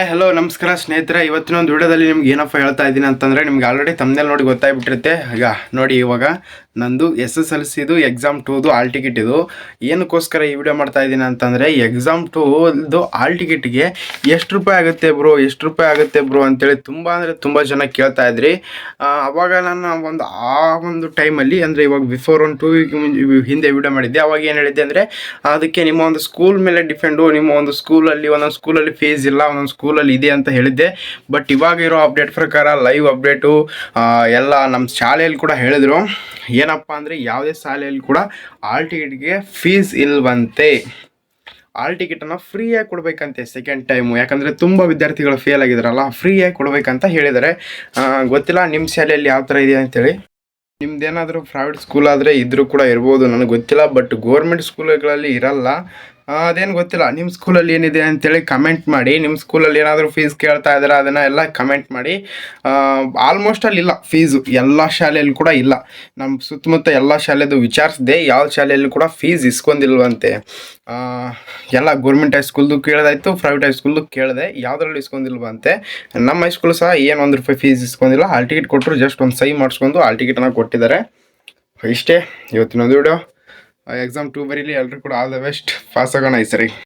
Hi hello ನಮಸ್ಕಾರ ಸ್ನೇಹಿತರೆ. ಇವತ್ತಿನ ಒಂದು ವಿಡಿಯೋದಲ್ಲಿ ನಿಮ್ಗೆ ಏನಪ್ಪ ಹೇಳ್ತಾ ಇದ್ದೀನಿ ಅಂತಂದರೆ ನಿಮ್ಗೆ ಆಲ್ರೆಡಿ ತಮ್ಮನೇಲಿ ನೋಡಿ ಗೊತ್ತಾಗ್ಬಿಟ್ಟಿರುತ್ತೆ. ಈಗ ನೋಡಿ ಇವಾಗ ನಂದು ಎಸ್ ಎಸ್ ಎಲ್ ಸಿದು ಎಕ್ಸಾಮ್ ಟೂದು ಆಲ್ ಟಿಕೆಟ್ ಇದು. ಏನಕ್ಕೋಸ್ಕರ ಈ ವಿಡಿಯೋ ಮಾಡ್ತಾ ಇದ್ದೀನಿ ಅಂತಂದರೆ ಎಕ್ಸಾಮ್ ಟೂದು ಆಲ್ ಟಿಕೆಟ್ಗೆ ಎಷ್ಟು ರೂಪಾಯಿ ಆಗುತ್ತೆ ಬ್ರೋ ಎಷ್ಟು ರೂಪಾಯಿ ಆಗುತ್ತೆ ಬ್ರೋ ಅಂತೇಳಿ ತುಂಬ ಅಂದರೆ ತುಂಬ ಜನ ಕೇಳ್ತಾ ಇದ್ರಿ. ಆ, ಅವಾಗ ನಾನು ಒಂದು ಆ ಒಂದು ಟೈಮಲ್ಲಿ ಅಂದರೆ ಇವಾಗ ಬಿಫೋರ್ ಒಂದು ಟೂ ವೀಕ್ ಹಿಂದೆ ವಿಡಿಯೋ ಮಾಡಿದ್ದೆ. ಅವಾಗ ಏನು ಹೇಳಿದ್ದೆ ಅಂದರೆ ಅದಕ್ಕೆ ನಿಮ್ಮ ಒಂದು ಸ್ಕೂಲ್ ಮೇಲೆ ಡಿಪೆಂಡು ನಿಮ್ಮ ಒಂದು ಸ್ಕೂಲಲ್ಲಿ ಒಂದೊಂದು ಸ್ಕೂಲಲ್ಲಿ ಫೀಸ್ ಇಲ್ಲ ಒಂದೊಂದು ಸ್ಕೂಲಲ್ಲಿ ಇದೆ ಅಂತ ಹೇಳಿದ್ದೆ. ಬಟ್ ಇವಾಗ ಇರೋ ಅಪ್ಡೇಟ್ ಪ್ರಕಾರ ಲೈವ್ ಅಪ್ಡೇಟು ಎಲ್ಲ ನಮ್ಮ ಶಾಲೆಯಲ್ಲಿ ಕೂಡ ಹೇಳಿದರು. ಏನಪ್ಪ ಅಂದರೆ ಯಾವುದೇ ಶಾಲೆಯಲ್ಲಿ ಕೂಡ ಆಲ್ ಟಿಕೆಟ್ಗೆ ಫೀಸ್ ಇಲ್ವಂತೆ. ಆಲ್ ಟಿಕೆಟನ್ನು ಫ್ರೀಯಾಗಿ ಕೊಡಬೇಕಂತೆ ಸೆಕೆಂಡ್ ಟೈಮು ಯಾಕಂದರೆ ತುಂಬ ವಿದ್ಯಾರ್ಥಿಗಳು ಫೇಲ್ ಆಗಿದ್ರಲ್ಲ, ಫ್ರೀಯಾಗಿ ಕೊಡಬೇಕಂತ ಹೇಳಿದ್ದಾರೆ ಗೊತ್ತಿಲ್ಲ ನಿಮ್ಮ ಶಾಲೆಯಲ್ಲಿ ಯಾವ ಥರ ಇದೆ ಅಂತೇಳಿ. ನಿಮ್ದೇನಾದರೂ ಪ್ರೈವೇಟ್ ಸ್ಕೂಲ್ ಆದರೆ ಇದ್ರೂ ಕೂಡ ಇರ್ಬೋದು, ನನಗೆ ಗೊತ್ತಿಲ್ಲ. ಬಟ್ ಗೋರ್ಮೆಂಟ್ ಸ್ಕೂಲ್ಗಳಲ್ಲಿ ಇರಲ್ಲ. ಅದೇನು ಗೊತ್ತಿಲ್ಲ. ನಿಮ್ಮ ಸ್ಕೂಲಲ್ಲಿ ಏನಿದೆ ಅಂತೇಳಿ ಕಮೆಂಟ್ ಮಾಡಿ. ನಿಮ್ಮ ಸ್ಕೂಲಲ್ಲಿ ಏನಾದರೂ ಫೀಸ್ ಕೇಳ್ತಾ ಇದ್ದಾರೆ, ಅದನ್ನು ಎಲ್ಲ ಕಮೆಂಟ್ ಮಾಡಿ. ಆಲ್ಮೋಸ್ಟ್ ಅಲ್ಲಿ ಇಲ್ಲ ಫೀಸು ಎಲ್ಲ ಶಾಲೆಯಲ್ಲಿ ಕೂಡ ಇಲ್ಲ. ನಮ್ಮ ಸುತ್ತಮುತ್ತ ಎಲ್ಲ ಶಾಲೆದು ವಿಚಾರಿಸಿದೆ, ಯಾವ ಶಾಲೆಯಲ್ಲಿ ಕೂಡ ಫೀಸ್ ಇಸ್ಕೊಂಡಿಲ್ವಂತೆ. ಎಲ್ಲ ಗೌರ್ಮೆಂಟ್ ಹೈಸ್ಕೂಲ್ದು ಕೇಳೋದಾಯ್ತು ಪ್ರೈವೇಟ್ ಹೈಸ್ಕೂಲ್ದು ಕೇಳಿದೆ, ಯಾವುದ್ರಲ್ಲಿ ಇಸ್ಕೊಂಡಿಲ್ವಂತೆ. ನಮ್ಮ ಹೈಸ್ಕೂಲ್ ಸಹ ಏನು ಒಂದು ರೂಪಾಯಿ ಫೀಸ್ ಇಸ್ಕೊಂಡಿಲ್ಲ. ಹಾಲ್ ಟಿಕೆಟ್ ಕೊಟ್ಟರು ಜಸ್ಟ್ ಒಂದು ಸೈ ಮಾಡಿಸ್ಕೊಂಡು ಹಾಲ್ ಟಿಕೆಟನ್ನು ಕೊಟ್ಟಿದ್ದಾರೆ. ಇಷ್ಟೇ ಇವತ್ತಿನ ಒಂದು ವಿಡಿಯೋ ಎಕ್ಸಾಮ್ ಟೂ ಬರೀಲಿ ಎಲ್ಲರೂ ಕೂಡ ಆಲ್ ದ ಬೆಸ್ಟ್ ಪಾಸ್ ಆಗೋಣ ಈ ಸರಿ.